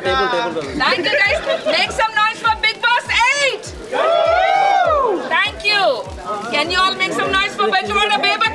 Some. Thank you guys. Make some noise for Big Boss 8. Thank you. Can you all make some noise for Bajwada Bebakka?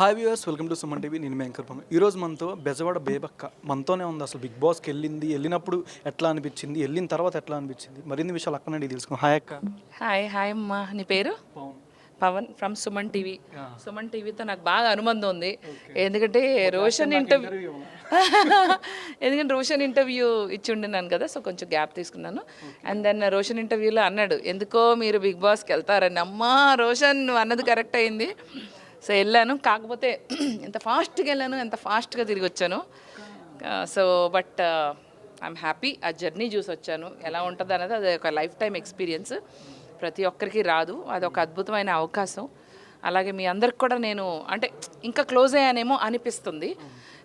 Hi viewers welcome to Suman TV నేను anchor Pavan. ఈరోజు మనతో బెజవాడ బేబక్క మనతోనే ఉంది. అసలు big బాస్కి వెళ్ళింది వెళ్ళినప్పుడు ఎట్లా అనిపించింది వెళ్ళిన తర్వాత ఎట్లా అనిపించింది? మరిన్ని విషయాలు అక్కడ నుండి తెలుసుకున్నాం హాయ్ అక్క. హాయ్ హాయ్ అమ్మా. నీ పేరు? పవన్. ఫ్రమ్ సుమన్ టీవీ సుమన్ టీవీతో నాకు బాగా అనుబంధం ఉంది. ఎందుకంటే రోషన్ ఇంటర్వ్యూ ఎందుకంటే రోషన్ ఇంటర్వ్యూ ఇచ్చి ఉండినాను కదా సో కొంచెం గ్యాప్ తీసుకున్నాను. అండ్ దెన్ రోషన్ ఇంటర్వ్యూలో అన్నాడు ఎందుకో మీరు బిగ్ బాస్కి వెళ్తారని. అమ్మా రోషన్ నువ్వు అన్నది కరెక్ట్ అయింది. సో వెళ్ళాను. కాకపోతే ఎంత ఫాస్ట్గా వెళ్ళాను ఎంత ఫాస్ట్గా తిరిగి వచ్చాను. So but I'm happy. ఆ జర్నీ చూసి వచ్చాను. ఎలా ఉంటుంది అనేది అది ఒక లైఫ్ టైం ఎక్స్పీరియన్స్. ప్రతి ఒక్కరికి రాదు. అది ఒక అద్భుతమైన అవకాశం. అలాగే మీ అందరికి కూడా నేను అంటే ఇంకా క్లోజ్ అయ్యానేమో అనిపిస్తుంది.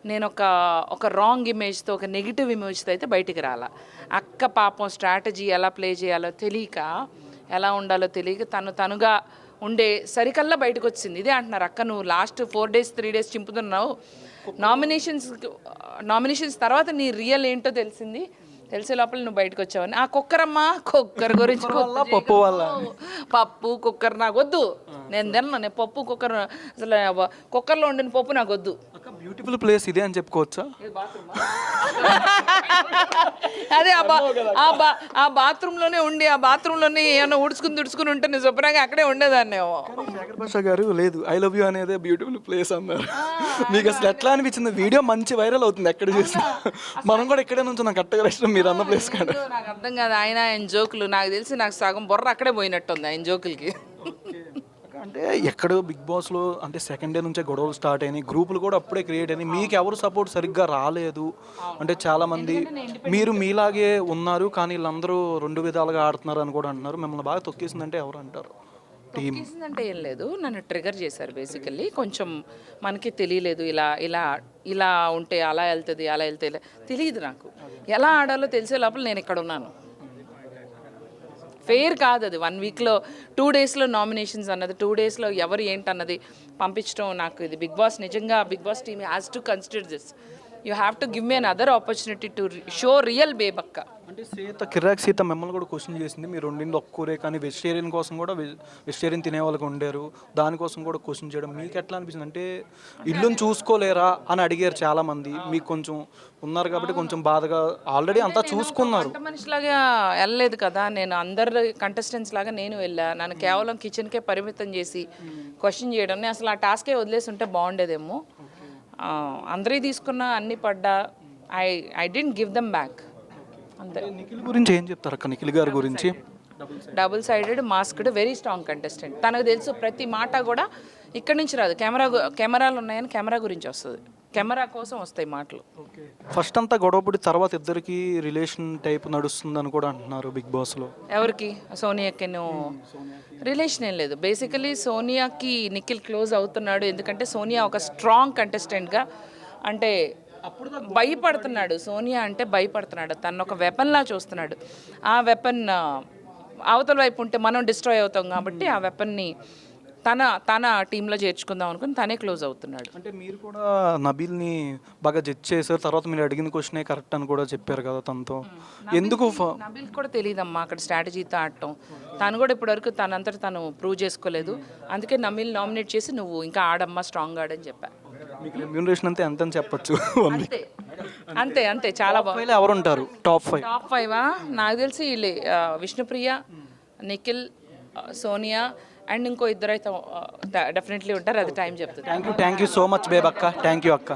నేను ఒక ఒక రాంగ్ ఇమేజ్తో ఒక నెగిటివ్ ఇమేజ్తో అయితే బయటికి రాలా. అక్క పాపం స్ట్రాటజీ ఎలా ప్లే చేయాలో తెలియక ఎలా ఉండాలో తెలియక తను తనుగా ఉండే సరికల్లా బయటకు వచ్చింది ఇదే అంటున్నారు అక్క నువ్వు last four days three days చింపుతున్నావు. Nominations nominations తర్వాత నీ రియల్ ఏంటో తెలిసింది. తెలిసే లోపల నువ్వు బయటకు వచ్చావని ఆ కుక్కరమ్మా కుక్కర్ గురించి పప్పు వల్ల. పప్పు కుక్కర్ నాకు వద్దు నేను తిన్నాను నేను పప్పు కుక్కర్ అసలు కుక్కర్లో వండిన పప్పు నాకు వద్దు బ్యూటిఫుల్ ప్లేస్ ఇదే అని చెప్పుకోవచ్చా? అదే ఆ బా ఆ బా ఆ బాత్రూంలోనే ఉండి ఆ బాత్రూంలోనే ఏమైనా ఉడుచుకుని తుడుచుకుని ఉంటే నేను శుభ్రంగా అక్కడే ఉండేదాన్నేమో. శేఖర్ భాష గారు లేదు ఐ లవ్ యూ అనేది బ్యూటిఫుల్ ప్లేస్ అన్నారు. మీకు అసలు ఎట్లా అనిపించింది? వీడియో మంచి వైరల్ అవుతుంది ఎక్కడ చూసినా. మనం కూడా ఇక్కడే నుంచి నాకు కరెక్ట్గా ఇష్టం మీరు అన్న ప్లేస్ కాడ. నాకు అర్థం కాదు. ఆయన ఆయన జోకులు నాకు తెలిసి నాకు సగం బుర్ర అక్కడే పోయినట్టుంది ఆయన జోకులకి. అంటే ఎక్కడో బిగ్ బాస్లో అంటే సెకండ్ డే నుంచే గొడవలు స్టార్ట్ అయినాయి. గ్రూపులు కూడా అప్పుడే క్రియేట్ అయినాయి. మీకు ఎవరు సపోర్ట్ సరిగ్గా రాలేదు. అంటే చాలా మంది మీరు మీలాగే ఉన్నారు కానీ వీళ్ళందరూ రెండు విధాలుగా ఆడుతున్నారు అని కూడా అంటున్నారు. మిమ్మల్ని బాగా తొక్కేసిందంటే ఎవరు అంటారు? అంటే ఏం లేదు. నన్ను ట్రిగర్ చేశారు బేసికల్లీ కొంచెం మనకి తెలియలేదు ఇలా ఇలా ఇలా ఉంటే అలా వెళ్తుంది అలా వెళ్తే తెలియదు నాకు. ఎలా ఆడాలో తెలిసే లోపల నేను ఇక్కడ ఉన్నాను. ఫెయిర్ కాదు అది వన్ వీక్లో టూ డేస్లో నామినేషన్స్ అన్నది టూ డేస్లో ఎవరు ఏంటన్నది పంపించడం నాకు ఇది. బిగ్ బాస్ నిజంగా Bigg Boss team has to consider this you have to give me an other opportunity to show real Bebakka అంటే సీత కిరాక్ సీత మిమ్మల్ని కూడా క్వశ్చన్ చేసింది. మీరు వండింది ఒక్కూరే కానీ వెజిటేరియన్ కోసం కూడా వెజిటేరియన్ తినే వాళ్ళకి వండారు. దానికోసం కూడా క్వశ్చన్ చేయడం. మీకు ఎట్లా అనిపించింది అంటే ఇల్లుని చూసుకోలేరా అని అడిగారు చాలా మంది మీకు కొంచెం ఉన్నారు కాబట్టి కొంచెం బాధగా ఆల్రెడీ అంతా చూసుకున్నారు. మనిషిలాగా వెళ్ళలేదు కదా. నేను అందరు కంటెస్టెంట్స్ లాగా నేను వెళ్ళా. నన్ను కేవలం కిచెన్కే పరిమితం చేసి క్వశ్చన్ చేయడం. నేను అసలు ఆ టాస్కే వదిలేసి ఉంటే బాగుండేదేమో. అందరి తీసుకున్న అన్ని పడ్డా. I I didn't give them back అంతే. నిఖిల్ గురించి ఏం చెప్తారు అక్క? నిఖిల్ గారి గురించి? Double sided masked very strong contestant తనకు తెలుసు ప్రతి మాట కూడా ఇక్కడి నుంచి రాదు. కెమెరా గు- కెమెరాలు ఉన్నాయని కెమెరా గురించి వస్తుంది. కెమెరా కోసం వస్తాయి మాటలు. ఫస్ట్ అంతా గొడవపడి తర్వాత ఇద్దరికి రిలేషన్ టైప్ నడుస్తుందని కూడా అంటున్నారు బిగ్ బాస్లో ఎవరికి? సోనియాకి రిలేషన్ ఏం లేదు. బేసికలీ సోనియాకి నిఖిల్ క్లోజ్ అవుతున్నాడు. ఎందుకంటే సోనియా ఒక స్ట్రాంగ్ కంటెస్టెంట్గా అంటే భయపడుతున్నాడు. సోనియా అంటే భయపడుతున్నాడు. తను ఒక వెపన్లా చూస్తున్నాడు. ఆ వెపన్ అవతల వైపు ఉంటే మనం డిస్ట్రాయ్ అవుతాం కాబట్టి ఆ వెపన్ని తన తన టీంలో చేర్చుకుందాం అనుకుని తనే క్లోజ్ అవుతున్నాడు. అంటే మీరు కూడా నబీల్ని బాగా జడ్జ్ చేశారు. తర్వాత మీరు అడిగిన క్వశ్చనే కరెక్ట్ అని కూడా చెప్పారు కదా తనతో. ఎందుకు నబిల్ కూడా తెలియదమ్మా అక్కడ స్ట్రాటజీతో ఆడటం. తను కూడా ఇప్పటివరకు తనంతట తను ప్రూవ్ చేసుకోలేదు. అందుకే నమిల్ నామినేట్ చేసి నువ్వు ఇంకా ఆడమ్మా స్ట్రాంగ్ ఆడని చెప్పా. మీకు రెమ్యూనరేషన్ అంతే ఎంత అని చెప్పొచ్చు అంతే. అంతే అంతే చాలా బాగుంది. ఎవరు ఉంటారు టాప్ ఫైవ్ టాప్ ఫైవ్ నాకు తెలిసి వీళ్ళే విష్ణుప్రియ నిఖిల్ సోనియా అండ్ ఇంకో ఇద్దరు అయితే డెఫినెట్లీ ఉంటారు. అది టైం చెప్తుంది. Thank you thank you so much Bebakka thank you అక్క.